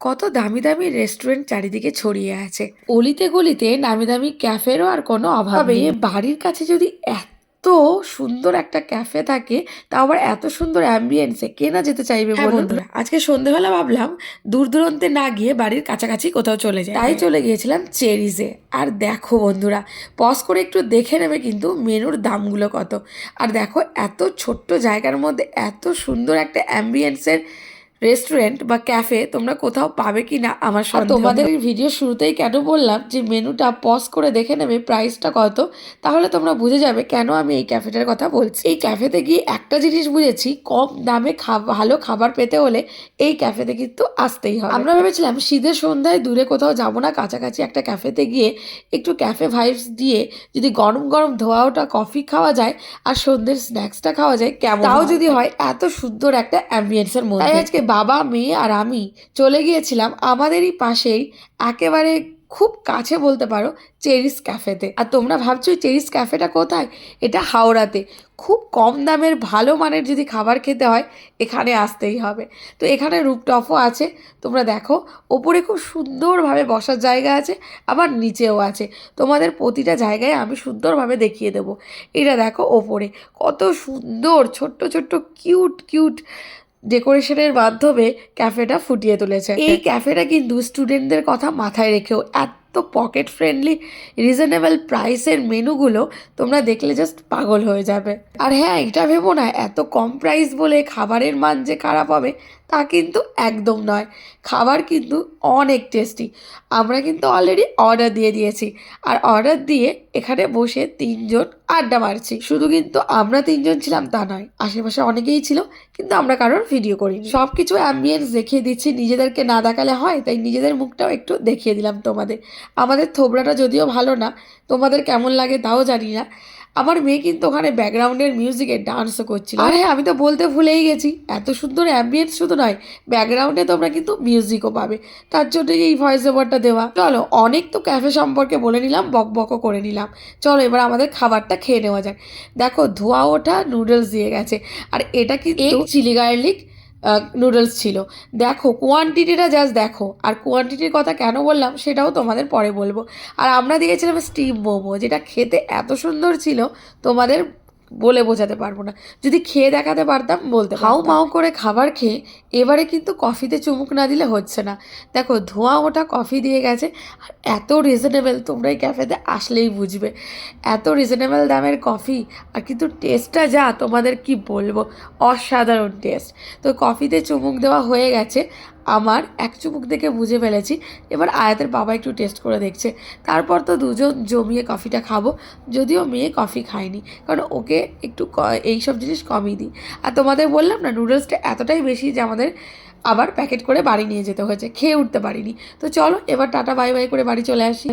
কত দামি দামি রেস্টুরেন্ট চারিদিকে ছড়িয়ে আছে। অলিতে গলিতে নামি দামি ক্যাফেরও আর কোনো অভাব নেই। বাড়ির কাছে যদি এত সুন্দর একটা ক্যাফে থাকে তা আবার এত সুন্দর অ্যাম্বিয়েন্সে কে না যেতে চাইবে হ্যাঁ বন্ধুরা, আজকে সন্ধেবেলা ভাবলাম দূর দূরান্তে না গিয়ে বাড়ির কাছাকাছি কোথাও চলে যায় তাই চলে গিয়েছিলাম চেরিজে। আর দেখো বন্ধুরা পজ করে একটু দেখে নেবে কিন্তু মেনুর দামগুলো কত। আর দেখো এত ছোট্ট জায়গার মধ্যে এত সুন্দর একটা অ্যাম্বিয়েন্সের রেস্টুরেন্ট বা ক্যাফে তোমরা কোথাও পাবে কি না আমার সন্দেহ তোমাদের ভিডিও শুরুতেই কেন বললাম যে মেনুটা পজ করে দেখে নেবে প্রাইসটা কত? তাহলে তোমরা বুঝে যাবে কেন আমি এই ক্যাফেটার কথা বলছি। এই ক্যাফেতে গিয়ে একটা জিনিস বুঝেছি কম দামে ভালো খাবার পেতে হলে এই ক্যাফেতে কিন্তু আসতেই হবে। আমরা ভেবেছিলাম শীতের সন্ধ্যায় দূরে কোথাও যাব না কাছাকাছি একটা ক্যাফেতে গিয়ে একটু ক্যাফে ভাইবস দিয়ে যদি গরম গরম ধোয়া ওটা কফি খাওয়া যায় আর সন্ধ্যের স্ন্যাক্সটা খাওয়া যায় কেমন তাও যদি হয় এত সুন্দর একটা অ্যাম্বিয়েন্সের মধ্যে। আজকে বাবা, মেয়ে আর আমি চলে গিয়েছিলাম আমাদেরই পাশেই, একেবারে খুব কাছে বলতে পারো চেরিস ক্যাফেতে। আর তোমরা ভাবছ চেরিস ক্যাফেটা কোথায়? এটা হাওড়াতে। খুব কম দামের ভালো মানের যদি খাবার খেতে হয়, এখানে আসতেই হবে। তো এখানে রুপটপও আছে। তোমরা দেখো, ওপরে খুব সুন্দরভাবে বসার জায়গা আছে, আবার নিচেও আছে। তোমাদের প্রতিটা জায়গায় আমি সুন্দরভাবে দেখিয়ে দেবো। এটা দেখো ওপরে, কত সুন্দর, ছোট্ট ছোট্ট, কিউট কিউট ডেকোরেশনের মাধ্যমে ক্যাফেটা ফুটিয়ে তুলেছে। এই ক্যাফেটা কিন্তু স্টুডেন্টদের কথা মাথায় রেখেও এত পকেট ফ্রেন্ডলি, রিজনেবল প্রাইসের মেনুগুলো তোমরা দেখলে জাস্ট পাগল হয়ে যাবে। আর হ্যাঁ এটা ভেবো না, এত কম প্রাইস বলে খাবারের মান যে খারাপ হবে তা কিন্তু একদম নয়। খাবার কিন্তু অনেক টেস্টি আমরা কিন্তু অলরেডি অর্ডার দিয়ে দিয়েছি। আর অর্ডার দিয়ে এখানে বসে তিনজন আড্ডা মারছি। শুধু কিন্তু আমরা তিনজন ছিলাম তা নয়, আশেপাশে অনেকেই ছিল, কিন্তু আমরা কারোর ভিডিও করি সব কিছু অ্যাম্বিয়েন্স দেখিয়ে দিচ্ছি। নিজেদেরকে না দেখালে হয়, তাই নিজেদের মুখটাও একটু দেখিয়ে দিলাম তোমাদের। আমাদের থোবড়াটা যদিও ভালো না, তোমাদের কেমন লাগে তাও জানি না। আমার মেয়ে কিন্তু ওখানে ব্যাকগ্রাউন্ডের মিউজিকে ডান্সও করছিল। আর হ্যাঁ আমি তো বলতে ভুলেই গেছি। এত সুন্দর অ্যাম্বিয়েন্স শুধু নয় ব্যাকগ্রাউন্ডে তোমরা কিন্তু মিউজিকও পাবে। তার জন্য এই ভয়েস ওভারটা দেওয়া। চলো অনেক তো ক্যাফে সম্পর্কে বলে নিলাম বক বকও করে নিলাম। চলো এবার আমাদের খাবারটা খেয়ে নেওয়া যাক। দেখো ধোয়া ওঠা নুডলস দিয়ে গেছে। আর এটা কিন্তু চিলি গার্লিক নুডলস ছিল। দেখো কোয়ান্টিটিটা জাস্ট দেখো। আর কোয়ান্টিটির কথা কেন বললাম সেটাও তোমাদের পরে বলব। আর আমরা দিয়েছিলাম স্টিম মোমো, যেটা খেতে এত সুন্দর ছিল, তোমাদের বলে বোঝাতে পারব না। যদি খেয়ে দেখাতে পারতাম, বলতে হাউ মাউ করে খাবার খেয়ে এবারে কিন্তু কফিতে চুমুক না দিলে হচ্ছে না। দেখো, ধোঁয়া ওটা কফি দিয়ে গেছে, আর এত রিজনেবল তোমরা এই ক্যাফেতে আসলেই বুঝবে। এত রিজনেবল দামের কফি, আর কিন্তু টেস্টটা যা, তোমাদের কি বলব? অসাধারণ টেস্ট তো কফিতে চুমুক দেওয়া হয়ে গেছে আমার এক চুমুক দেখে বুঝে ফেলেছি। এবার আয়াতের বাবা একটু টেস্ট করে দেখছে। তারপর তো দুজন জমিয়ে কফিটা খাব। যদিও মেয়ে কফি খায়নি, কারণ ওকে একটু এই সব জিনিস কমই দিই। আর তোমাদের বললাম না নুডলসটা এতটাই বেশি যে আমাদের আবার প্যাকেট করে বাড়ি নিয়ে যেতে হয়েছে। খেয়ে উঠতে পারিনি। তো চলো, এবার টাটা বাই বাই করে বাড়ি চলে আসি।